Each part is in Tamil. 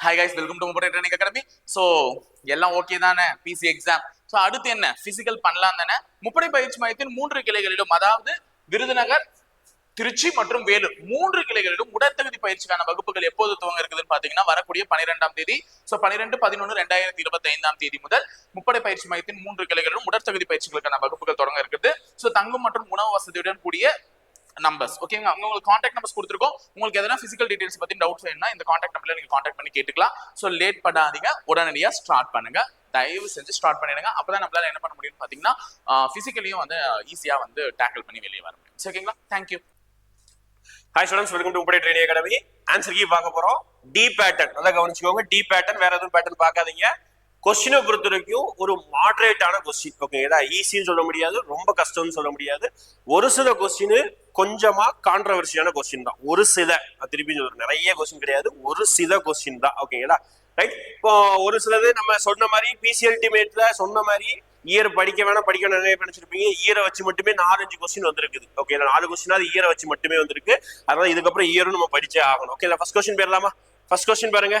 Hi guys welcome to mobile training academy so எல்லாம் ஓகே தானே? பிசி எக்ஸாம் ஸோ அடுத்து என்ன? பிசிக்கல் பண்ணலாம் தானே? முப்படை பயிற்சி மையத்தின் மூன்று கிளைகளிலும் அதாவது விருதுநகர் திருச்சி மற்றும் வேலூர் மூன்று கிளைகளிலும் உடற்தகுதி பயிற்சிக்கான வகுப்புகள் எப்போது துவங்க இருக்குதுன்னு பாத்தீங்கன்னா வரக்கூடிய பனிரெண்டாம் தேதி. ஸோ பனிரெண்டு பதினொன்று ரெண்டாயிரத்தி இருபத்தி ஐந்தாம் தேதி முதல் முப்படை பயிற்சி மையத்தின் மூன்று கிளைகளிலும் உடற்தகுதி பயிற்சிகளுக்கான வகுப்புகள் தொடங்க இருக்குது. ஸோ தங்கும் மற்றும் உணவு வசதியுடன் கூடிய நம்பர்ஸ் ஓகேங்க அவங்க உங்களுக்கு காண்டாக்ட் நம்பர்ஸ் கொடுத்துருக்கோம். உங்களுக்கு எதனா பிசிக்கல் டீடைல்ஸ் பத்தி டவுட்ஸ் வேணும்னா இந்த காண்டாக்ட் நம்பர்ல நீங்க காண்டாக்ட் பண்ணி கேட்டுக்கலாம். ஸோ லேட் பண்ணாதீங்க. உடனடியாக ஸ்டார்ட் பண்ணுங்க. தயவு செஞ்சு ஸ்டார்ட் பண்ணிடுங்க. அப்பதான் நம்மளால என்ன பண்ண முடியும்னு பாத்தீங்கன்னா பிசிக்கலையும் வந்து ஈஸியா வந்து டேக்கிள் பண்ணி வெளியே வர முடியும். ஓகேங்களா thank you hi students welcome to உப்படை training academy answer key பார்க்க போறோம். டி பேட்டர்ன் நல்லா கவனிச்சுக்கோங்க. டி பேட்டர்ன் வேற எதுவும் பேட்டர்ன் பார்க்காதீங்க. கொஸ்டினை பொறுத்த வரைக்கும் ஒரு மாடரேட்டான கொஸ்டின் ஓகேங்களா ஈஸின்னு சொல்ல முடியாது. ரொம்ப கஷ்டம்னு சொல்ல முடியாது. ஒரு சில கொஸ்டின் கொஞ்சமா கான்ட்ரவர்சியான கொஸ்டின் தான். ஒரு சில திருப்பி சொல்றேன் நிறைய கொஸ்டின் கிடையாது. ஒரு சில கொஸ்டின் தான் ஓகேங்களா ரைட் இப்போ ஒரு சிலது நம்ம சொன்ன மாதிரி பிசிஎல்டிமேட்ல சொன்ன மாதிரி இயர் படிக்க வேணாம் படிக்க வேணாம் நிறைய நினைச்சிருப்பீங்க. இயரை வச்சு மட்டுமே நாலஞ்சு கொஸ்டின் வந்திருக்குது. ஓகே நாலு கொஸ்டினாவது இயரை வச்சு மட்டுமே வந்திருக்கு. அதனால இதுக்கப்புறம் இயரும் நம்ம படிச்சே ஆகணும். ஓகே ஃபர்ஸ்ட் கொஸ்டின் பேரலாமா ஃபர்ஸ்ட் கொஸ்டின் பாருங்க.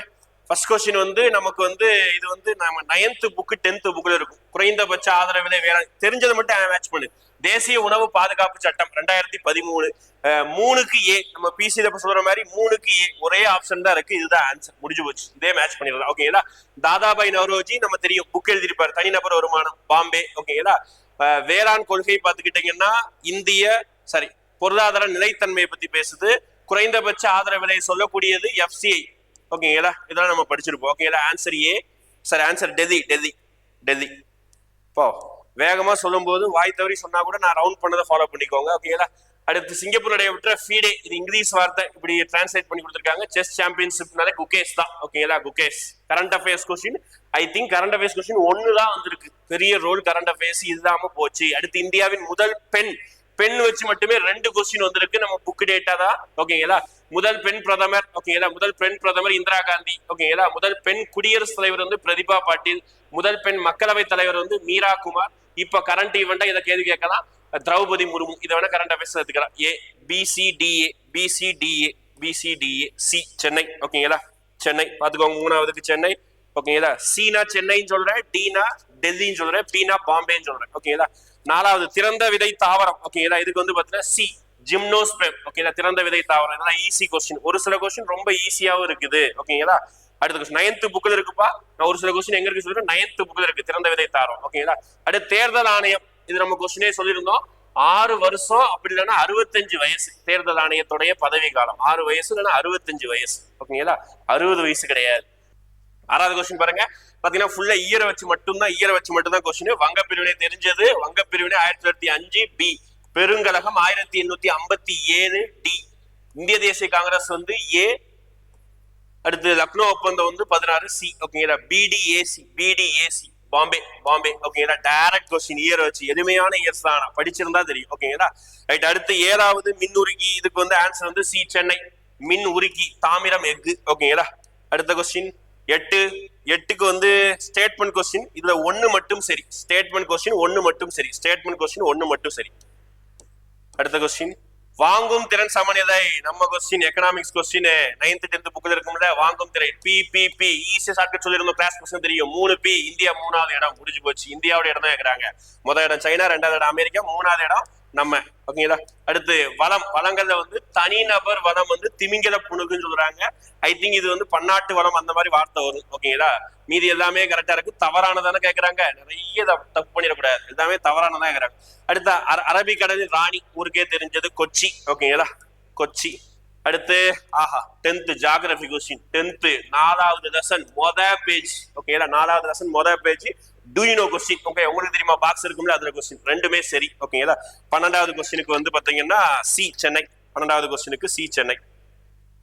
ஃபர்ஸ்ட் கொஸ்டின் வந்து நமக்கு வந்து இது வந்து நம்ம நைன்த்து புக்கு டென்த்து புக்கில் இருக்கும். குறைந்தபட்ச ஆதரவு விலை வேற தெரிஞ்சதை மட்டும் மேட்ச் பண்ணு. தேசிய உணவு பாதுகாப்பு சட்டம் ரெண்டாயிரத்தி பதிமூணு. மூணுக்கு ஏ நம்ம பிசி தப்ப சொல்ற மாதிரி மூணுக்கு ஏ ஒரே ஆப்ஷன் தான் இருக்கு. இதுதான் ஆன்சர் முடிஞ்சு போச்சு. இதே மேட்ச் பண்ணிடலாம். ஓகேங்களா தாதாபாய் நவரோஜி நம்ம தெரியும். புக் எழுதியிருப்பாரு. தனிநபர் வருமானம். பாம்பே. ஓகேங்களா வேளாண் கொள்கை பார்த்துக்கிட்டீங்கன்னா இந்திய சாரி பொருளாதார நிலைத்தன்மையை பத்தி பேசுது. குறைந்தபட்ச ஆதரவு விலையை சொல்லக்கூடியது எஃப்சிஐ ஓகேங்களா இதெல்லாம் நம்ம படிச்சிருப்போம். ஓகேங்களா answer A sir answer Delhi Delhi Delhi இப்போ வேகமாக சொல்லும்போது வாய் தவறி சொன்னா கூட நான் ரவுண்ட் பண்ணதை ஃபாலோ பண்ணிக்கோங்க. ஓகேங்களா அடுத்து சிங்கப்பூருடைய விட்டுற ஃபீடே இது இங்கிலீஷ் வார்த்தை. இப்படி டிரான்ஸ்லேட் பண்ணி கொடுத்துருக்காங்க. செஸ் சாம்பியன்ஷிப்னால குகேஸ் தான். ஓகேங்களா Gukesh current affairs question I think current affairs question ஒன்று தான் வந்திருக்கு. பெரிய ரோல் கரண்ட் அஃபேர்ஸ் இல்லாமல் போச்சு. அடுத்து இந்தியாவின் முதல் பெண் பெண் வச்சு மட்டுமே ரெண்டு கொஸ்டின் வந்திருக்கு. நம்ம புக் டேட்டா தான். ஓகேங்களா முதல் பெண் பிரதமர் ஓகேங்களா முதல் பெண் பிரதமர் இந்திரா காந்தி ஓகேங்களா முதல் பெண் குடியரசுத் தலைவர் வந்து பிரதிபா பாட்டீல் முதல் பெண் மக்களவைத் தலைவர் வந்து மீரா குமார். இப்ப கரண்ட் ஈவெண்டா இதை கேள்வி கேட்கலாம். திரௌபதி முர்மு இதை வேணா கரண்ட் அஃபேர்ஸ் எடுத்துக்கலாம். A B C D A B C D A B C D A C Chennai ஓகேங்களா சென்னை பாத்துக்கோங்க மூணாவதுக்கு சென்னை ஓகேங்களா சீனா சென்னைன்னு சொல்றேன் டீனா டெல்லின்னு சொல்றேன் பீனா பாம்பேன்னு சொல்றேன் ஓகேங்களா நாலாவது திறந்த விதை தாவரம். ஓகேங்களா இதுக்கு வந்து பாத்தீங்கன்னா சி ஜிம்னோஸ்பெம் ஓகேங்களா திறந்த விதை தாவரம். இதெல்லாம் ஈஸி கொஸ்டின் ஒரு சில கொஸ்டின் ரொம்ப ஈஸியாவும் இருக்குது. ஓகேங்களா அடுத்த கொஸ்டின் நைன்த் புக்கில் இருக்குப்பா. நான் ஒரு சில கொஸ்டின் எங்க இருக்கு சொல்றேன் நைன்த் புக்கில் இருக்கு திறந்த விதை தாவரம். ஓகேங்களா அடுத்து தேர்தல் ஆணையம். இது நம்ம கொஸ்டினே சொல்லியிருந்தோம். ஆறு வருஷம் அப்படி இல்லைன்னா அறுபத்தஞ்சு வயசு. தேர்தல் ஆணையத்துடைய பதவி காலம். ஆறு வயசு இல்லைன்னா அறுபத்தஞ்சு வயசு. ஓகேங்களா அறுபது வயசு கிடையாது. ஆறாவது கொஸ்டின் பாருங்க. பாத்தீங்கன்னா ஃபுல்லா ஈர வச்சு மட்டும்தான் ஈர வச்சு மட்டும்தான் கொஸ்டின் வங்க பிரிவினை தெரிஞ்சது. வங்க பிரிவினை ஆயிரத்தி தொள்ளாயிரத்தி அஞ்சு பி பெருங்கழகம் ஆயிரத்தி எண்ணூத்தி ஐம்பத்தி ஏழு டி இந்திய தேசிய காங்கிரஸ் வந்து ஏ அடுத்து லக்னோ ஒப்பந்தம் வந்து பதினாறு சி ஓகேங்களா? பிடிஏசி பிடிஏசி பாம்பே பாம்பே. ஓகேங்களா? டைரக்ட் கொஸ்டின் இயர் வச்சு எளிமையான இயர்ஸ் தான். நான் படிச்சிருந்தா தெரியும். ஓகேங்களா? ரைட் அடுத்து ஏழாவது மின் உருகி. இதுக்கு வந்து ஆன்சர் வந்து சி சென்னை மின் உருகி தாமிரம் எஃகு. ஓகேங்களா? அடுத்த கொஸ்டின் எட்டு எட்டுக்கு வந்து ஸ்டேட்மெண்ட் கொஸ்டின் இதுல ஒன்னு மட்டும் சரி. ஸ்டேட்மெண்ட் கொஸ்டின் ஒன்னு மட்டும் சரி. ஸ்டேட்மெண்ட் கொஸ்டின் ஒன்னு மட்டும் சரி. அடுத்த கொஸ்டின் வாங்கும் திறன் சமநிலை. நம்ம question economics question ninth tenth புக்கில் இருக்கும்ல வாங்கும் திறன். பி பி பி ஈஸியா ஷார்ட்கட் சொல்லிருந்தோம் கிளாஸ் கொஸ்டின் தெரியும். மூணு பி இந்தியா மூணாவது இடம். முடிஞ்சு போச்சு. இந்தியாவோட இடம் தான் இருக்கிறாங்க முதல் இடம் சைனா ரெண்டாவது இடம் அமெரிக்கா மூணாவது இடம் நம்ம ஓகேங்களா அடுத்து வளம் வளங்கள்ல வந்து தனிநபர் வளம் வந்து திமிங்கல புணுகுன்னு சொல்றாங்க. ஐ திங்க் இது வந்து பன்னாட்டு வளம் அந்த மாதிரி வார்த்தை வரும் ஓகேங்களா மீதி எல்லாமே கரெக்டா இருக்கு. தவறானதானே கேக்குறாங்க. நிறைய தப்பு தப்பு பண்ணிடக்கூடாது. எல்லாமே தவறானதான் கேக்குறாங்க. அடுத்த அர- அரபிக்கடலின் ராணி ஊருக்கே தெரிஞ்சது கொச்சி ஓகேங்களா கொச்சி. அடுத்து ஆஹா டென்த் ஜாகிரபி கொஸ்டின் டென்த் நாலாவது லெசன் மொத பேஜ் ஓகேங்களா நாலாவது லெசன் மொத page do you know question okay உங்களுக்கு தெரியுமா? பாக்ஸ் இருக்கும்ல அதுல கொஸ்டின் ரெண்டுமே சரி. ஓகேங்களா பன்னெண்டாவது கொஸ்டினுக்கு வந்து பாத்தீங்கன்னா சி சென்னை பன்னெண்டாவது கொஸ்டினுக்கு சி சென்னை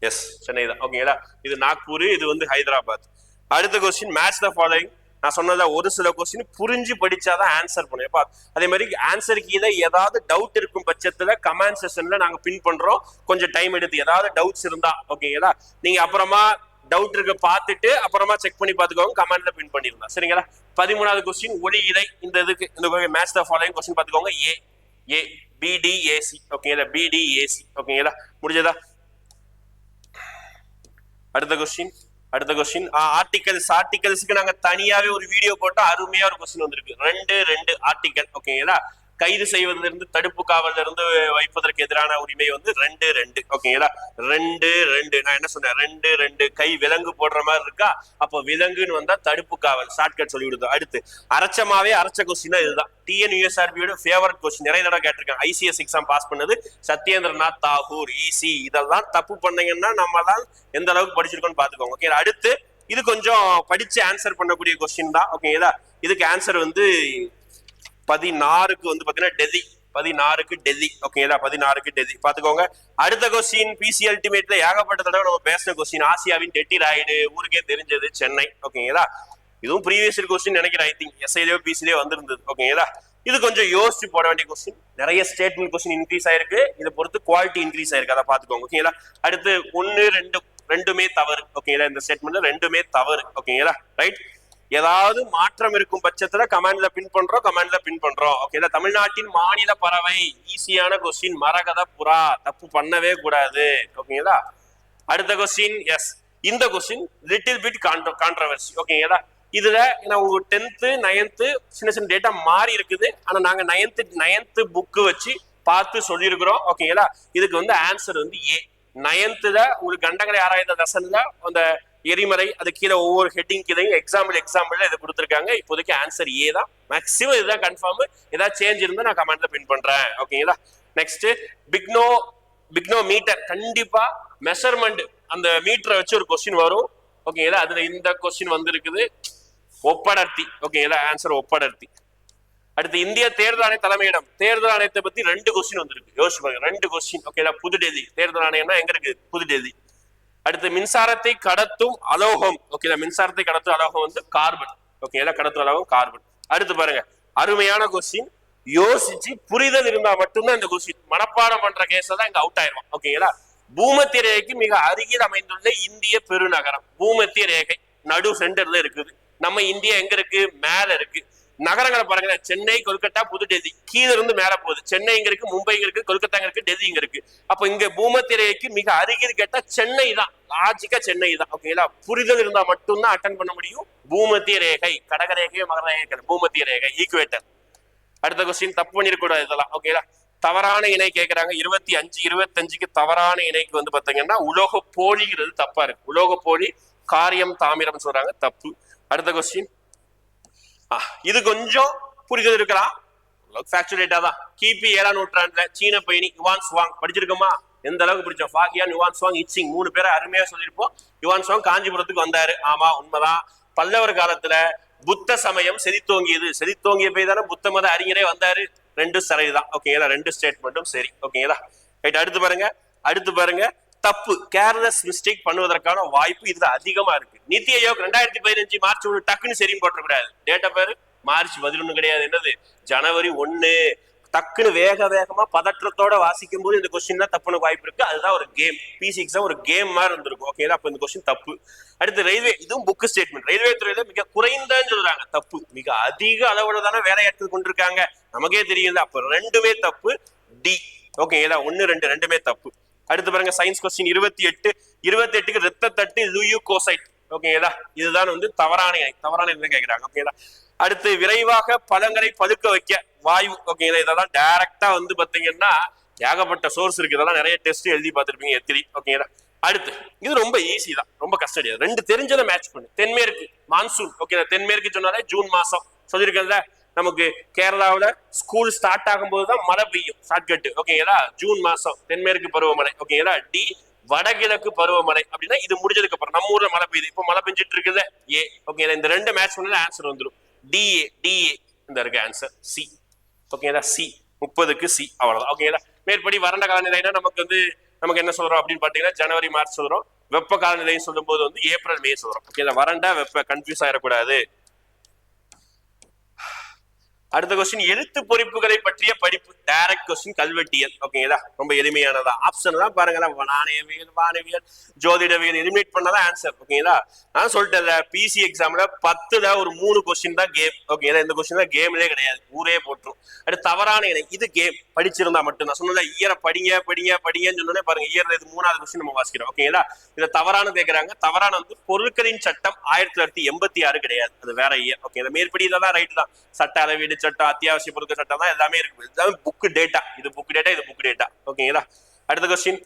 எஸ் சென்னை தான். ஓகேங்களா இது நாக்பூர் இது வந்து ஹைதராபாத். அடுத்த கொஸ்டின் மேட்ச் த ஃபாலோயிங் நான் சொன்னதா ஒரு சில கொஸ்டின் புரிஞ்சு படிச்சாதான் ஆன்சர் பண்ணுவேன். அதே மாதிரி ஆன்சர் கீழே ஏதாவது டவுட் இருக்கும் பட்சத்துல கமெண்ட் செஷன்ல நாங்க பின் பண்றோம். கொஞ்சம் டைம் எடுத்து ஏதாவது டவுட்ஸ் இருந்தா ஓகேங்களா நீங்க அப்புறமா டவுட் இருக்க பார்த்துட்டு அப்புறமா செக் பண்ணி பார்த்துக்கோங்க கமெண்ட்ல பின் பண்ணிருந்தா சரிங்களா? பதிமூணாவது கொஸ்டின் ஒளி இலை இந்த இதுக்கு இந்த மேட்ச் த ஃபாலோயிங் கொஸ்டின் பார்த்துக்கோங்க. ஏ ஏ பிடிஏசி ஓகேங்களா பிடிஏசி ஓகேங்களா முடிஞ்சதா? அடுத்த கொஸ்டின் அடுத்த கொஸ்டின் ஆர்டிகல்ஸ் ஆர்டிகல்ஸ்க்கு நாங்க தனியாவே ஒரு வீடியோ போட்டா அருமையா ஒரு கொஸ்டின் வந்திருக்கு. ரெண்டு ரெண்டு ஆர்டிகல் ஓகேங்களா கைது செய்வதிலிருந்து தடுப்பு காவல்ல இருந்து வைப்பதற்கு எதிரான உரிமை வந்து ரெண்டு ரெண்டு. ஓகேங்களா ரெண்டு ரெண்டு. நான் என்ன சொன்னேன்? ரெண்டு ரெண்டு. கை விலங்கு போடுற மாதிரி இருக்கா? அப்போ விலங்குன்னு வந்தா தடுப்பு காவல் ஷார்ட்கட் சொல்லி கொடுத்தோம் அடுத்து அரைச்சமாவே அரைச்ச கொஸ்டின் இதுதான். டிஎன்யூஎஸ்ஆர்பியோட ஃபேவரட் கொஸ்டின் நிறைய தடவை கேட்டிருக்கேன் ஐசிஎஸ் எக்ஸாம் பாஸ் பண்ணது சத்யேந்திரநாத் தாகூர் ஈசி இதெல்லாம் தப்பு பண்ணீங்கன்னா நம்ம தான் எந்த அளவுக்கு படிச்சிருக்கோம்னு பாத்துக்கோங்க ஓகே அடுத்து இது கொஞ்சம் படிச்சு ஆன்சர் பண்ணக்கூடிய கொஸ்டின் தான். ஓகேங்களா இதுக்கு ஆன்சர் வந்து பதினாறுக்கு வந்து பாத்தீங்கன்னா டெல்லி. பதினாறுக்கு டெல்லி. ஓகேங்களா பதினாறுக்கு டெல்லி. பாத்துக்கோங்க. அடுத்த கொஸ்டின் பிசி அல்டிமேட்ல ஏகப்பட்ட தடவை நம்ம பேசின கொஸ்டின் ஆசியாவின் டெட்டி ராய்டு. ஊருக்கே தெரிஞ்சது சென்னை. ஓகேங்களா இதுவும் ப்ரீவியஸ் இயர் கொஸ்டின் நினைக்கிறேன் ஐ திங்க் எஸ்ஐலயோ பிசிலயோ வந்திருந்தது. ஓகேங்களா இது கொஞ்சம் யோசிச்சு போட வேண்டிய கொஸ்டின் நிறைய ஸ்டேட்மெண்ட் கொஸ்டின் இன்க்ரீஸ் ஆயிருக்கு. இதை பொறுத்து குவாலிட்டி இன்க்ரீஸ் ஆயிருக்கு. அதை பாத்துக்கோங்க. ஓகேங்களா அடுத்து ஒன்னு ரெண்டு ரெண்டுமே தவறு. ஓகேங்களா இந்த ஸ்டேட்மெண்ட்ல ரெண்டுமே தவறு. ஓகேங்களா ரைட் ஏதாவது மாற்றம் இருக்கும் பட்சத்துல கமாண்ட்ல பின் பண்றோம் கமாண்ட்ல பின் பண்றோம். ஓகேங்களா தமிழ்நாட்டின் மாநில பறவை ஈஸியான கொஸ்டின் மரகத புறா தப்பு பண்ணவே கூடாது. ஓகேங்களா அடுத்த கொஸ்டின் எஸ் இந்த கொஸ்டின் லிட்டில் பிட் கான்ட்ரவர்சி ஓகேங்களா இதுல நான் உங்க டென்த்து நைன்த்து சின்ன சின்ன டேட்டா மாறி இருக்குது. ஆனா நாங்க நைன்த்து நைன்த்து புக்கு வச்சு பார்த்து சொல்லியிருக்கிறோம். ஓகேங்களா இதுக்கு வந்து ஆன்சர் வந்து ஏ நைன்த்துல உங்களுக்கு கண்டங்களை ஆராய்ந்த தசனில் அந்த எரிமலை அது கீழே ஒவ்வொரு ஹெட்டிங் கீழையும் எக்ஸாம்பிள் எக்ஸாம்பிள் இது கொடுத்துருக்காங்க. இப்போதைக்கு ஆன்சர் ஏ தான். மேக்ஸிமம் இதுதான் கன்ஃபார்ம் ஏதாவது சேஞ்ச் இருந்தா நான் கமெண்ட்ல பின் பண்றேன். ஓகேங்களா நெக்ஸ்ட் பிக்னோ பிக்னோ மீட்டர் கண்டிப்பா மெஷர்மெண்ட் அந்த மீட்டரை வச்சு ஒரு கொஸ்டின் வரும். ஓகேங்களா அதுல இந்த கொஸ்டின் வந்திருக்குது. ஒப்படர்த்தி. ஓகேங்களா ஆன்சர் ஒப்படர்த்தி. அடுத்து இந்திய தேர்தல் ஆணைய தலைமையிடம். தேர்தல் ஆணையத்தை பத்தி ரெண்டு கொஸ்டின் வந்திருக்கு. யோசிச்சு பாருங்க. ரெண்டு கொஸ்டின் ஓகேங்களா புதுடெல்லி தேர்தல் ஆணையம்னா எங்க இருக்கு? புதுடெல்லி அடுத்து மின்சாரத்தை கடத்தும் அலோகம். ஓகேங்களா மின்சாரத்தை கடத்தும் அலோகம் வந்து கார்பன் ஓகேங்களா கடத்தும் அலோகம்? கார்பன் அடுத்து பாருங்க அருமையான கொஸ்டின் யோசிச்சு புரிதல் இருந்தா மட்டும்தான் இந்த கொஸ்டின் மனப்பாடம் பண்ற கேஸ் தான் இங்க அவுட் ஆயிருவான். ஓகேங்களா பூமத்திய ரேகைக்கு மிக அருகில் அமைந்துள்ள இந்திய பெருநகரம். பூமத்திய ரேகை நடு சென்டர்ல இருக்குது. நம்ம இந்தியா எங்க இருக்கு? மேல இருக்கு. நகரங்களை பாருங்க சென்னை கொல்கத்தா புதுடெல்லி. கீழ இருந்து மேல போகுது. சென்னை இங்க இருக்கு மும்பை இங்க இருக்கு கொல்கத்தா இங்க இருக்கு டெல்லி இங்க இருக்கு. அப்ப இங்க பூமத்திய ரேகைக்கு மிக அருகில் கேட்டா சென்னை தான். லாஜிக்கா சென்னை தான். ஓகேங்களா புரிதல் இருந்தா மட்டும்தான் அட்டன் பண்ண முடியும். பூமத்திய ரேகை கடக ரேகை மகர ரேகை பூமத்திய ரேகை ஈக்குவேட்டர் அடுத்த கொஸ்டின் தப்பு பண்ணிடக்கூடாது இதெல்லாம். ஓகேங்களா தவறான இணை கேட்கிறாங்க இருபத்தி அஞ்சு இருபத்தஞ்சுக்கு தவறான இணைக்கு வந்து பாத்தீங்கன்னா உலோக போலிங்கிறது தப்பா இருக்கு. உலோக போலி காரியம் தாமிரம் சொல்றாங்க. தப்பு. அடுத்த கொஸ்டின் இது கொஞ்சம் புரிதல் இருக்கிறா ஃபேக்சுரேட்டா தான். கிபி ஏழாம் நூற்றாண்டுல சீன பயணி யுவான் சுவாங். படிச்சிருக்கோமா? எந்த அளவுக்கு பிடிச்சோம்? ஃபாகியான் யுவான் சுவாங் இச்சிங் மூணு பேரை அருமையா சொல்லியிருப்போம். யுவான் சுவாங் காஞ்சிபுரத்துக்கு வந்தாரு. ஆமா உண்மைதான். பல்லவர் காலத்துல புத்த சமயம் செதித்தோங்கியது செதித்தோங்கிய போய் தானே? புத்த மத அறிஞரே வந்தாரு. ரெண்டு சரிதான் ஓகேங்களா? ரெண்டு ஸ்டேட்மெண்ட்டும் சரி. ஓகேங்களா? ரைட் அடுத்து பாருங்க. அடுத்து பாருங்க. தப்பு கேர்லெஸ் மிஸ்டேக் பண்ணுவதற்கான வாய்ப்பு இதுல அதிகமா இருக்கு. நித்தி ஆயோக் ரெண்டாயிரத்தி பதினஞ்சு மார்ச் ஒன்று டக்குன்னு சரின்னு போட்டக்கூடாது டேட்டா பேரு மார்ச் பதினொன்னு கிடையாது. என்னது? ஜனவரி ஒன்னு. டக்குன்னு வேக வேகமா பதற்றத்தோட வாசிக்கும் போது இந்த கொஸ்டின் தான் தப்புன வாய்ப்பு இருக்கு. அதுதான் ஒரு கேம் பிசி எக்ஸாம் ஒரு கேம் மாதிரி இருந்திருக்கும். ஓகே அப்ப இந்த கொஸ்டின் தப்பு. அடுத்து ரயில்வே இதுவும் புக் ஸ்டேட்மெண்ட் ரயில்வே துறையில மிக குறைந்தன்னு சொல்றாங்க. தப்பு. மிக அதிக அளவுல தானே வேலை எடுத்து கொண்டிருக்காங்க. நமக்கே தெரியுது. அப்ப ரெண்டுமே தப்பு. டி ஓகேங்களா ஒன்னு ரெண்டு ரெண்டுமே தப்பு. அடுத்து பாருங்க சயின்ஸ் கொஸ்டின் இருபத்தி எட்டு. இருபத்தி எட்டுக்கு ரத்த தட்டு லூயுகோசைட் ஓகேங்களா இதுதான் வந்து தவறான தவறான இணை கேட்கிறாங்க ஓகேங்களா அடுத்து விரைவாக பழங்களை பழுக்க வைக்க வாயு ஓகேங்களா இதெல்லாம் டைரக்டா வந்து பாத்தீங்கன்னா ஏகப்பட்ட சோர்ஸ் இருக்கு. இதெல்லாம் நிறைய டெஸ்ட் எழுதி பார்த்திருப்பீங்க எத்திரி ஓகேங்களா அடுத்து இது ரொம்ப ஈஸி தான். ரொம்ப கஷ்டம் ரெண்டு தெரிஞ்சதை மேட்ச் பண்ணு. தென்மேற்கு மான்சூன் ஓகேங்களா தென்மேற்கு சொன்னாலே ஜூன் மாசம். சொல்லியிருக்கேன்ல? நமக்கு கேரளாவில் ஸ்கூல் ஸ்டார்ட் ஆகும்போது தான் மழை பெய்யும். ஷார்ட்கட் ஓகேங்களா ஜூன் மாதம் தென்மேற்கு பருவமழை. ஓகேங்களா டி வடகிழக்கு பருவமழை. அப்படின்னா இது முடிஞ்சதுக்கு அப்புறம் நம்ம ஊர்ல மழை பெய்யுது. இப்போ மழை பெஞ்சிட்டு இருக்குல்ல ஏ ஓகேங்களா இந்த ரெண்டு மேட்ச் பண்ணல ஆன்சர் வந்துடும் டிஏ டிஏ இந்த இருக்கு ஆன்சர் சி ஓகேங்களா சி முப்பதுக்கு சி அவ்வளவுதான். ஓகேங்களா மேற்படி வறண்ட காலநிலைனா நமக்கு வந்து நமக்கு என்ன சொல்றோம் அப்படின்னு பாத்தீங்கன்னா ஜனவரி மார்ச் சொல்றோம். வெப்ப காலநிலைன்னு சொல்லும்போது வந்து ஏப்ரல் மே சொல்றோம். ஓகேங்களா வறண்டா வெப்ப. கன்ஃபியூஸ் ஆயிடக்கூடாது. அடுத்த கொஸ்டின் எழுத்து பொறிப்புகளை பற்றிய படிப்பு. டைரக்ட் கொஸ்டின் கல்வெட்டியல். ஓகேங்களா ரொம்ப எளிமையானதா. ஆப்ஷன் தான் பாருங்களேன். நாணயவியல் வானவியல் ஜோதிடவியல் எலிமினேட் பண்ணதான் ஆன்சர் ஓகேங்களா நான் சொல்லிட்டேன் பிசி எக்ஸாம்ல பத்துல ஒரு மூணு கொஸ்டின் தான் கேம் ஓகேங்களா இந்த கொஸ்டின் தான் கேம்லேயே கிடையாது. ஊரே போட்டுரும். அடுத்து தவறான இணை இது கேம் படிச்சிருந்தா மட்டும் நான் சொன்னல இயரை படிங்க படிங்க படிங்கன்னு சொன்னோன்னே பாருங்க ஈரில் இது மூணாவது கொஸ்டின் நம்ம வாசிக்கிறோம். ஓகேங்களா இதை தவறான கேட்கறாங்க தவறான வந்து பொருட்களின் சட்டம் ஆயிரத்தி தொள்ளாயிரத்தி எண்பத்தி ஆறு கிடையாது. அது வேற இயர் ஓகே மேற்படி இதெல்லாம் ரைட் தான். சட்ட அளவீடு சட்டம் அத்தியாவசிய பொருட்கள் சட்டம் தான் எல்லாமே இருக்கு. எல்லாமே புக் டேட்டா இது புக் டேட்டா இது புக் டேட்டா ஓகேங்களா அடுத்த கொஸ்டின்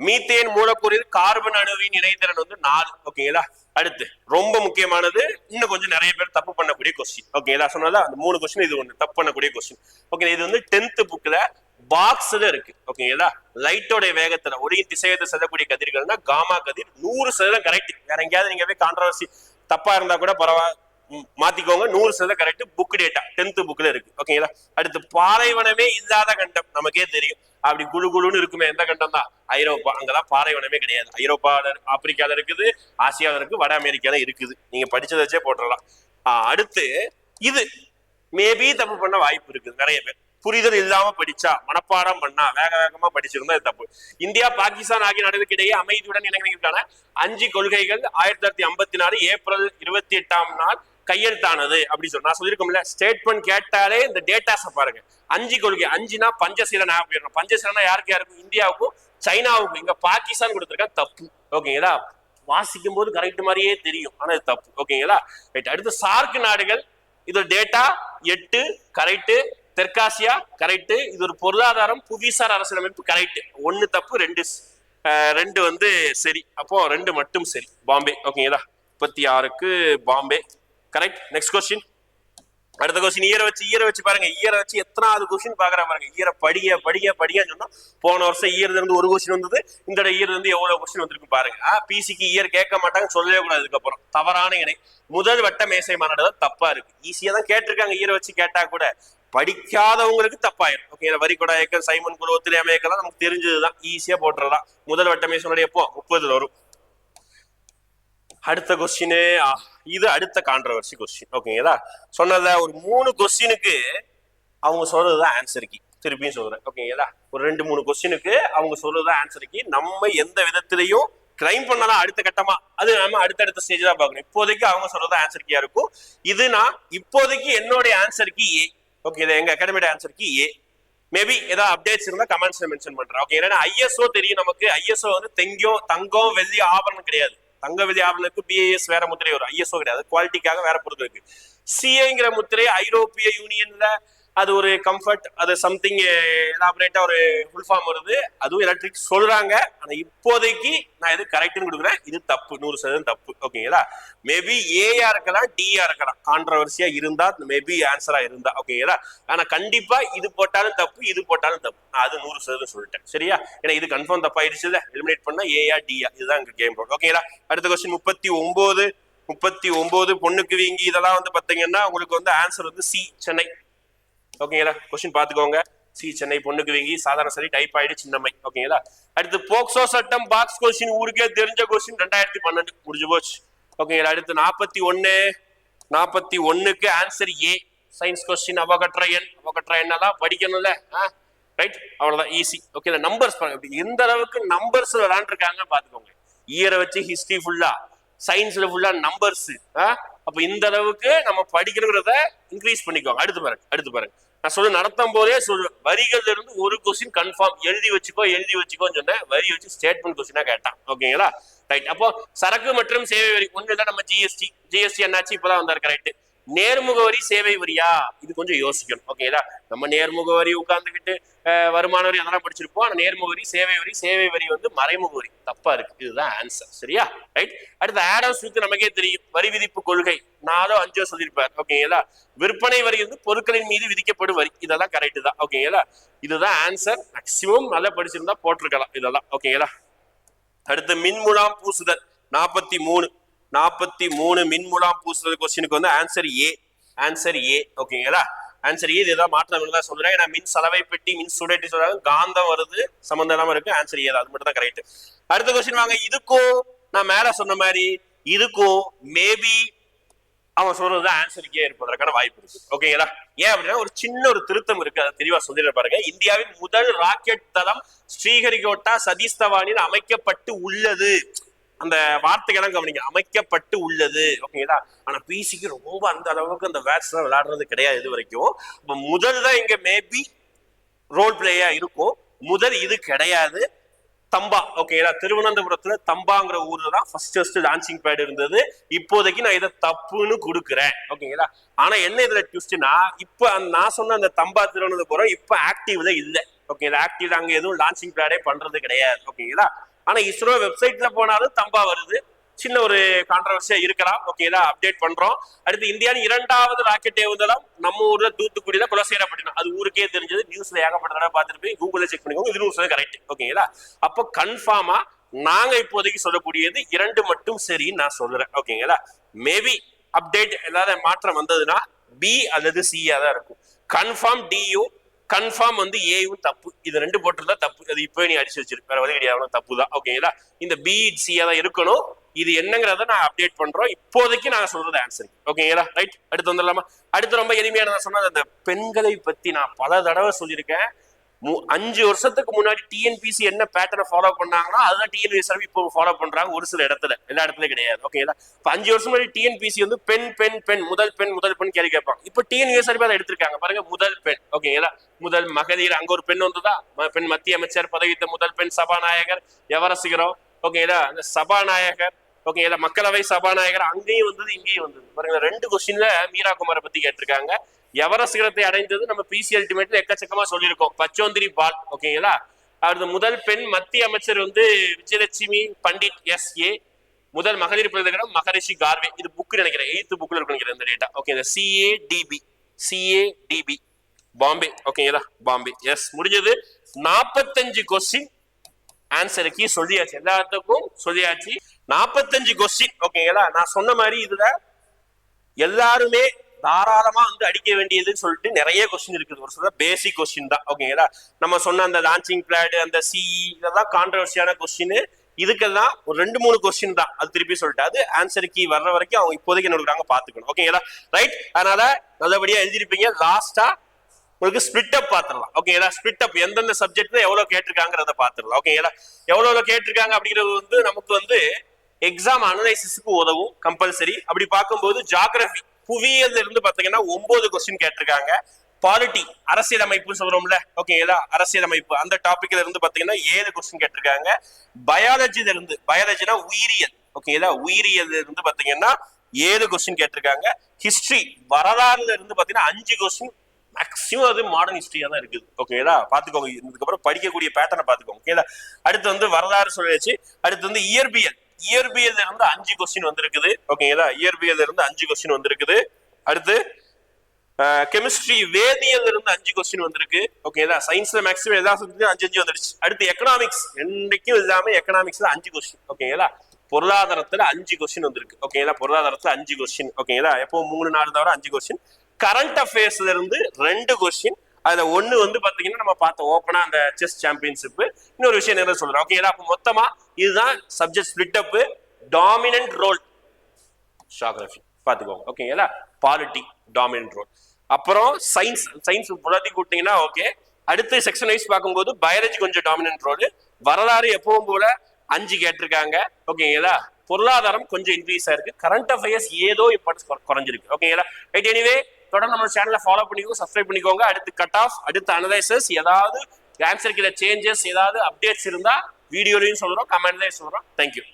மீத்தேன் மூலக்கூறில் கார்பன் அணுவின் இணைத்திறன் வந்து நாலு. ஓகேங்களா அடுத்து ரொம்ப முக்கியமானது இன்னும் கொஞ்சம் நிறைய பேர் தப்பு பண்ணக்கூடிய கொஸ்டின் ஓகேங்களா சொன்னதா அந்த மூணு கொஸ்டின் இது ஒண்ணு தப்பு பண்ணக்கூடிய கொஸ்டின் ஓகே இது வந்து டென்த் புக்ல பாக்ஸ்ல இருக்கு. ஓகேங்களா லைட்டோட வேகத்துல ஒளி திசையத்தை செல்லக்கூடிய கதிர்கள்னா காமா கதிர் நூறு சதவீதம் கரெக்ட் வேற எங்கேயாவது நீங்க போய் கான்ட்ரவர்சி தப்பா இருந்தா கூட பரவாயில்ல மாத்திக்கோங்க. நூறு சதவீதம் கரெக்ட் புக் டேட்டா டென்த் புக்ல இருக்கு. ஓகேங்களா அடுத்து பாலைவனமே இல்லாத கண்டம். நமக்கே தெரியும். அப்படி குழு குழுன்னு இருக்குமே. எந்த கண்டம் தான்? ஐரோப்பா. அங்கதான் பாலைவனமே கிடையாது. ஐரோப்பால ஆப்பிரிக்கால இருக்குது ஆசியால இருக்கு வட அமெரிக்கால இருக்குது. நீங்க படிச்சதை வச்சே போட்டுடலாம் அடுத்து இது. மேபி தப்பு பண்ண வாய்ப்பு இருக்குது. நிறைய பேர். புரிதல் இல்லாம படிச்சா மனப்பாடம் பண்ணா வேக வேகமா படிச்சிருந்தா இது தப்பு. இந்தியா பாகிஸ்தான் ஆகிய நாடுகளுக்கு இடையே அமைதியுடன் இணங்கினதுக்கான அஞ்சு கொள்கைகள் ஆயிரத்தி தொள்ளாயிரத்தி ஐம்பத்தி நாலு ஏப்ரல் இருபத்தி எட்டாம் நாள் கையெழுத்தானது அப்படி சொல்லி நான் சொல்லியிருக்கோம்ல. ஸ்டேட்மெண்ட் கேட்டாலே இந்த டேட்டாஸை பாருங்க. அஞ்சு கொள்கை அஞ்சுனா பஞ்சசீல ஞாபகம் பஞ்சசீலனா யாருக்கு யாருக்கும்? இந்தியாவுக்கும் சைனாவுக்கும். இங்க பாகிஸ்தான் கொடுத்துருக்கா தப்பு. ஓகேங்களா? வாசிக்கும் போது கரெக்ட் மாதிரியே தெரியும். ஆனா இது தப்பு. ஓகேங்களா? ரைட் அடுத்து சார்க் நாடுகள். இது டேட்டா எட்டு கரெக்டு தெற்காசியா கரெக்டு இது ஒரு பொருளாதாரம் புவிசார் அரசியலமைப்பு கரெக்ட் ஒன்னு தப்பு ரெண்டு ரெண்டு வந்து சரி. அப்போ ரெண்டு மட்டும் சரி. பாம்பே. ஓகேங்களா? முப்பத்தி ஆறுக்கு பாம்பே. கரெக்ட் நெக்ஸ்ட் கொஸ்டின் அடுத்த கொஸ்டின் இயரை வச்சு இயரை வச்சு பாருங்க. இயரை வச்சு எத்தனாவது கொஸ்டின் பாக்குற பாருங்க. இயரை படிய படிய படியான்னு சொன்னா போன வருஷம் இயர்ல இருந்து ஒரு கொஸ்டின் வந்தது. இந்த இயர் இருந்து எவ்வளவு கொஸ்டின் வந்திருக்கு பாருங்க. பிசிக்கு இயர் கேட்க மாட்டாங்க சொல்லவே கூடாது அதுக்கப்புறம் தவறான இணை. முதல் வட்ட மேசை மாநாடு தான் தப்பா இருக்கு. ஈஸியா தான் கேட்டிருக்காங்க இயரை வச்சு கேட்டா கூட. படிக்காதவங்களுக்கு தப்பாயிரும். ஓகே வரி கொடாயக்கல் சைமன் குழு ஒத்துழையாமையக்கெல்லாம் நமக்கு தெரிஞ்சதுதான். ஈஸியா போட்டுறதா முதல் வட்ட மேசை மாநாடு எப்போ? முப்பதுல வரும். அடுத்த கொஸ்டின் இது அடுத்த கான்ட்ரவர்சி கொஸ்டின் ஓகேங்களா சொன்னத ஒரு மூணு கொஸ்டினுக்கு அவங்க சொல்றதுதான் ஆன்சர் கி. திருப்பியும் சொல்றேன். ஓகேங்களா ஒரு ரெண்டு மூணு கொஸ்டினுக்கு அவங்க சொல்றதுதான் ஆன்சர் கி. நம்ம எந்த விதத்திலையும் கிளைம் பண்ணலாம் அடுத்த கட்டமா. அது நம்ம அடுத்தடுத்த ஸ்டேஜ் தான் பார்க்கணும். இப்போதைக்கு அவங்க சொல்றது ஆன்சர் கீயா இருக்கும். இது நான் இப்போதைக்கு என்னுடைய ஆன்சர் கி ஏ. ஓகே இது எங்க அகாடமியோட ஆன்சர் கி ஏ. மேபி ஏதாவது அப்டேட்ஸ் இருந்தா கமெண்ட்ஸ்ல மென்ஷன் பண்றேன். ஓகே ஏன்னா ஐஎஸ்ஓ தெரியும் நமக்கு. ஐஎஸ்ஓ வந்து தெங்கம் தங்கம் வெள்ளி ஆபரணம் கிடையாது. தங்க வெள்ளி பிஏஎஸ் வேற முத்திரை வரும். ஐஎஸ்ஓ கிடையாது. குவாலிட்டிக்காக வேற பொறுத்து இருக்கு. சிஏங்கிற முத்திரை ஐரோப்பிய யூனியன்ல அது ஒரு கம்ஃபர்ட் அது சம்திங் எலாபரேட்டா ஒரு ஃபுல் ஃபார்ம் வருது. அதுவும் எலக்ட்ரிக் சொல்றாங்க. ஆனா இப்போதைக்கு நான் இது கரெக்ட்னு கொடுக்குறேன். இது தப்பு நூறு சதவீதம் தப்பு. ஓகேங்களா? மேபி ஏயா இருக்கலாம் டியா இருக்கலாம். கான்ட்ரவர்சியா இருந்தா மேபி ஆன்சரா இருந்தா. ஓகேங்களா? ஆனா கண்டிப்பா இது போட்டாலும் தப்பு இது போட்டாலும் தப்பு. நான் அது நூறு சதவீதம் சொல்லிட்டேன். சரியா? ஏன்னா இது கன்ஃபார்ம் தப்பாயிடுச்சு எலிமினேட் பண்ணா ஏயா டியா இதுதான் இங்க கேம் ஓகேங்களா? அடுத்த கொஸ்டின் முப்பத்தி ஒன்பது முப்பத்தி ஒன்பது பொண்ணுக்கு வீங்கி இதெல்லாம் வந்து பாத்தீங்கன்னா உங்களுக்கு வந்து ஆன்சர் வந்து சி சென்னை. ஓகேங்களா கொஸ்டின் பாத்துக்கோங்க சி சென்னை பொண்ணுக்கு வீங்கி சாதாரண சரி டைப் ஆயிடு சின்னம்மை. ஓகேங்களா அடுத்து போக்சோ சட்டம் பாக்ஸ் கொஸ்டின் ஊருக்கே தெரிஞ்ச கொஸ்டின் ரெண்டாயிரத்தி பன்னெண்டு. முடிஞ்சு போச்சு. ஓகேங்களா அடுத்து நாற்பத்தி ஒன்னு நாற்பத்தி ஒண்ணுக்கு ஆன்சர் ஏ சயின்ஸ் கொஸ்டின் அவகற்ற எண். அவகற்ற எண்ணெல்லாம் படிக்கணும்ல ரைட் அவ்வளவுதான் ஈஸி ஓகே நம்பர்ஸ் பாருங்க. எந்த அளவுக்கு நம்பர்ஸ் விளாண்டுருக்காங்க பாத்துக்கோங்க இயரை வச்சு ஹிஸ்டரி ஃபுல்லா சயின்ஸ்ல ஃபுல்லா நம்பர்ஸ் அப்ப இந்த அளவுக்கு நம்ம படிக்கணுங்கிறத இன்க்ரீஸ் பண்ணிக்கோங்க. அடுத்து பாருங்க அடுத்து பாருங்க. நான் சொல்ல நடத்தும் போதே சொல்லு வரிகள்ல இருந்து ஒரு கொஸ்டின் கன்ஃபார்ம் எழுதி வச்சுக்கோ எழுதி வச்சுக்கோன்னு சொன்னேன். வரி வச்சு ஸ்டேட்மெண்ட் கொஸ்டினா கேட்டான். ஓகேங்களா ரைட் அப்போ சரக்கு மற்றும் சேவை வரி ஒன்று இல்ல நம்ம ஜிஎஸ்டி ஜிஎஸ்டி என்னாச்சு? இப்பதான் வந்தாரு கரெக்ட் நேர்முக வரி சேவை வரியா இது கொஞ்சம் யோசிக்கணும். ஓகேங்களா நம்ம நேர்முக வரி உட்கார்ந்துக்கிட்டு வருமான வரி அதெல்லாம் படிச்சிருப்போம். ஆனா நேர்முக வரி சேவை வரி சேவை வரி வந்து மறைமுக வரி தப்பா இருக்கு. இதுதான் ஆன்சர் சரியா? ரைட் அடுத்து ஆடம் ஸ்மித் நமக்கே தெரியும். வரி விதிப்பு கொள்கை. நாலோ அஞ்சோ சொல்லியிருப்பார். ஓகேங்களா விற்பனை வரி வந்து பொருட்களின் மீது விதிக்கப்படும் வரி. இதெல்லாம் கரெக்ட் தான். ஓகேங்களா இதுதான் ஆன்சர் மேக்சிமம் நல்லா படிச்சிருந்தா போட்டிருக்கலாம். இதெல்லாம். ஓகேங்களா அடுத்து மின்முலாம் பூசுதல். நாற்பத்தி மூணு. நாற்பத்தி மூணு மின்முலாம் பூசுறது கொஸ்டினுக்கு வந்து ஆன்சர் ஏ ஆன்சர் ஏ ஓகேங்களா? ஆன்சர் ஏ இதுதான் ஏதாவது மாற்றம் தான் சொல்றேன். ஏன்னா மின் சலவை பெட்டி மின் சுடட்டி சொல்றாங்க. காந்தம் வருது சம்மந்தம் இல்லாம இருக்கு. ஆன்சர் ஏ அது மட்டும் தான் கரெக்ட் அடுத்த கொஸ்டின் வாங்க. இதுக்கும் நான் மேல சொன்ன மாதிரி இதுக்கும் மேபி அவன் சொல்றது ஆன்சருக்கே இருப்பதற்கான வாய்ப்பு இருக்கு. ஓகேங்களா? ஏன் அப்படின்னா ஒரு சின்ன ஒரு திருத்தம் இருக்கு. அதை தெளிவா சொல்லிடுற பாருங்க. இந்தியாவின் முதல் ராக்கெட் தளம் ஸ்ரீஹரிகோட்டா சதீஷ் தவானில் அமைக்கப்பட்டு உள்ளது. அந்த வார்த்தைகளும் கவனிங்க. அமைக்கப்பட்டு உள்ளது. ஓகேங்களா ஆனா பிசிக்கு ரொம்ப அந்த அளவுக்கு அந்த வேர்ட்ஸ் எல்லாம் விளையாடுறது கிடையாது இது வரைக்கும். இப்ப முதல் தான் இங்க மேபி ரோல் பிளேயா இருக்கும். முதல் இது கிடையாது. தம்பா ஓகேங்களா திருவனந்தபுரத்துல தம்பாங்கிற ஊர்ல தான் ஃபர்ஸ்ட் ஃபர்ஸ்ட் லான்ச்சிங் பேட் இருந்தது. இப்போதைக்கு நான் இதை தப்புன்னு கொடுக்குறேன். ஓகேங்களா ஆனா என்ன இதுல ட்விஸ்ட்னா இப்ப அந்த- நான் சொன்ன அந்த தம்பா திருவனந்தபுரம் இப்ப ஆக்டிவ்ல இல்லை. ஓகேங்களா ஆக்டிவ்ல அங்க எதுவும் லான்ச்சிங் பேடே பண்றது கிடையாது. ஓகேங்களா ஆனா இஸ்ரோ வெப்சைட்ல போனாலும் தம்பா வருது. சின்ன ஒரு கான்ட்ரவர்சியா இருக்கலாம். ஓகேங்களா அப்டேட் பண்றோம். அடுத்து இந்தியாவின் இரண்டாவது ராக்கெட் ஏவுதளம் நம்ம ஊர்ல தூத்துக்குடியில குலசேரப்பட்டினம் அது ஊருக்கே தெரிஞ்சது. நியூஸ்ல ஏகப்பட்ட தடவை பார்த்துட்டு போய் கூகுள்ல செக் பண்ணிக்கோங்க. இது நியூஸ் கரெக்ட் ஓகேங்களா அப்போ கன்ஃபார்மா நாங்க இப்போதைக்கு சொல்லக்கூடியது இரண்டு மட்டும் சரின்னு நான் சொல்றேன். ஓகேங்களா மேபி அப்டேட் ஏதாவது மாற்றம் வந்ததுன்னா பி அல்லது சியா தான் இருக்கும். கன்ஃபார்ம் டியூ கன்ஃபார்ம் வந்து ஏவும் தப்பு. இது ரெண்டு போட்டிருந்தா தப்பு. அது இப்போ நீ அடிச்சு வச்சிருக்கு வேற வழி கிடையாது. தப்பு தான் ஓகேங்களா இந்த பி சியா தான் இருக்கணும். இது என்னங்கிறத நான் அப்டேட் பண்றோம். இப்போதைக்கு நான் சொல்றது ஆன்சர் ஓகேங்களா ரைட் அடுத்து வந்துடலாமா? அடுத்து ரொம்ப எளிமையான சொன்னது அந்த பெண்களை பத்தி நான் பல தடவை சொல்லியிருக்கேன். அஞ்சு வருஷத்துக்கு முன்னாடி டிஎன்பிசி என்ன பேட்டர்னை ஃபாலோ பண்ணாங்கன்னா அதுதான் டிஎன்பிசி இப்போ ஃபாலோ பண்றாங்க ஒரு சில இடத்துல. எல்லா இடத்துலயும் கிடையாது. ஓகேங்களா இப்போ அஞ்சு வருஷம் முன்னாடி டிஎன்பிசி வந்து பெண் பெண் பெண் முதல் பெண் முதல் பெண் கேள்வி கேட்பாங்க. இப்போ டிஎன்பிஎஸ்ஆர் அதை எடுத்திருக்காங்க. பாருங்க முதல் பெண். ஓகேங்களா முதல் மகளிர் அங்க ஒரு பெண் வந்ததா? ம- பெண் மத்திய அமைச்சர் பதவித்த முதல் பெண் சபாநாயகர் எவரசிகரம் ஓகேங்களா அந்த சபாநாயகர். ஓகேங்களா மக்களவை சபாநாயகர் அங்கேயும் வந்தது இங்கேயும் வந்தது. பாருங்க ரெண்டு கொஸ்டின்ல மீரா குமாரை பத்தி கேட்டிருக்காங்க. எவர சிகரத்தை அடைந்தது நம்ம பிசி அல்டிமேட்ல எக்கச்சக்கமா சொல்லியிருக்கோம். பச்சோந்திரி பால் ஓகேங்களா? அவரது முதல் பெண் மத்திய அமைச்சர் வந்து விஜயலட்சுமி பண்டிட் எஸ் ஏ முதல் மகளிர் பிரதகரம் மகரிஷி கார்வே. இது புக் நினைக்கிறேன். எயித்து புக்ல இருக்கு நினைக்கிறேன் இந்த டேட்டா ஓகே இந்த சிஏ டிபி சிஏ டிபி பாம்பே ஓகேங்களா? பாம்பே. எஸ் முடிஞ்சது. நாற்பத்தஞ்சு கொஸ்டின் ஆன்சருக்கு சொல்லியாச்சு. எல்லாத்துக்கும் சொல்லியாச்சு. நாற்பத்தஞ்சு கொஸ்டின் ஓகேங்களா? நான் சொன்ன மாதிரி இதுல எல்லாருமே தாராளமா வந்து அடிக்க வேண்டியதுன்னு சொல்லிட்டு நிறைய கொஸ்டின் இருக்குது. ஒரு சில பேசிக் கொஸ்டின் தான். ஓகேங்களா நம்ம சொன்ன அந்த லான்ச்சிங் பிளாட் அந்த சிஇ இதெல்லாம் கான்ட்ரவர்சியான கொஸ்டின் இதுக்கெல்லாம் ஒரு ரெண்டு மூணு கொஸ்டின் தான். அது திருப்பி சொல்லிட்டு அது ஆன்சர் கீ வர்ற வரைக்கும் அவங்க இப்போதைக்கு என்ன கொடுக்குறாங்க பாத்துக்கணும் ஓகேங்களா ரைட் அதனால நல்லபடியா எழுதிருப்பீங்க லாஸ்டா உங்களுக்கு ஸ்பிட் அப் பாத்துடலாம் ஓகேங்களா ஸ்பிட் அப் எந்தெந்த சப்ஜெக்ட்ல எவ்வளவு கேட்டிருக்காங்கிறத பாத்துடலாம் ஓகேங்களா எவ்வளவு எவ்வளவு கேட்டிருக்காங்க அப்படிங்கிறது வந்து நமக்கு வந்து எக்ஸாம் அனலைசிஸ்க்கு உதவும் கம்பல்சரி அப்படி பார்க்கும்போது ஜாகிரபி புவியியல்ல இருந்து பாத்தீங்கன்னா ஒன்பது கொஸ்டின் கேட்டிருக்காங்க. பாலிட்டி அரசியலமைப்பு சொல்றோம்ல. ஓகேங்களா அரசியலமைப்பு. அந்த டாபிக்ல இருந்து பாத்தீங்கன்னா ஏழு கொஸ்டின் கேட்டிருக்காங்க. பயாலஜில இருந்து பயாலஜினா உயிரியல். ஓகேங்களா உயிரியல்ல இருந்து பாத்தீங்கன்னா ஏழு கொஸ்டின் கேட்டிருக்காங்க. ஹிஸ்டரி வரலாறுல இருந்து பாத்தீங்கன்னா அஞ்சு கொஸ்டின் மேக்ஸிமம் அது மாடர்ன் ஹிஸ்டரியா தான் இருக்குது. ஓகேங்களா பாத்துக்கோங்க. இதுக்கப்புறம் படிக்கக்கூடிய பேட்டர்னை பாத்துக்கோங்க. ஓகேங்களா அடுத்து வந்து வரலாறு சொல்லியாச்சு. அடுத்து வந்து இயற்பியல். இயற்பியல் இருந்து அஞ்சு கொஸ்டின் வந்திருக்குது. ஓகேங்களா இயற்பியல் இருந்து அஞ்சு கொஸ்டின் வந்திருக்குது. அடுத்து கெமிஸ்ட்ரி வேதியியல்ல இருந்து அஞ்சு கொஸ்டின் வந்திருக்கு. ஓகேங்களா சயின்ஸ்ல மேக்ஸிமம் எல்லா சப்ஜெக்ட்லயும் அஞ்சு அஞ்சு வந்துருச்சு. அடுத்து எக்கனாமிக்ஸ் என்னைக்கும் இல்லாம எக்கனாமிக்ஸ்ல அஞ்சு கொஸ்டின் ஓகேங்களா பொருளாதாரத்துல அஞ்சு கொஸ்டின் வந்திருக்கு. ஓகேங்களா பொருளாதாரத்துல அஞ்சு கொஸ்டின் ஓகேங்களா எப்போ? மூணு நாலு தவிர அஞ்சு கொஸ்டின் கரண்ட் அஃபேர்ஸ்ல இருந்து ரெண்டு கொஸ்டின் அதுல ஒண்ணு வந்து பாத்தீங்கன்னா நம்ம பார்த்த ஓப்பனா அந்த செஸ் சாம்பியன்ஷிப் இன்னொரு விஷயம் என்ன சொல்றேன்? ஓகே அப்போ மொத்தமா இதுதான் subject split up dominant role geography பாத்துக்கோங்க ஓகேங்களா பாலிட்டி டாமினன்ட் ரோல் அப்புறம் சயின்ஸ் சயின்ஸ் புலத்தி கூட்டிங்கன்னா ஓகே அடுத்து செக்ஷன் வைஸ் பார்க்கும்போது பயாலஜி கொஞ்சம் டாமினன்ட் ரோல் வரலாறு எப்பவும் போல அஞ்சு கேட்டிருக்காங்க. ஓகேங்களா பொருளாதாரம் கொஞ்சம் இன்க்ரீஸ் ஆயிருக்கு. கரண்ட் அஃபேர்ஸ் ஏதோ இப்போ குறைஞ்சிருக்கு. ஓகேங்களா ரைட் எனிவே தொடர்ந்து நம்ம சேனலை ஃபாலோ பண்ணிக்கோங்க சப்ஸ்கிரைப் பண்ணிக்கோங்க. அடுத்து கட் ஆஃப் அடுத்து அனலைசஸ் ஏதாவது ஆன்சருக்கு சேஞ்சஸ் ஏதாவது அப்டேட்ஸ் இருந்தால் வீடியோலையும் சொல்கிறோம் கமெண்ட்லையும் சொல்கிறோம் தேங்க்யூ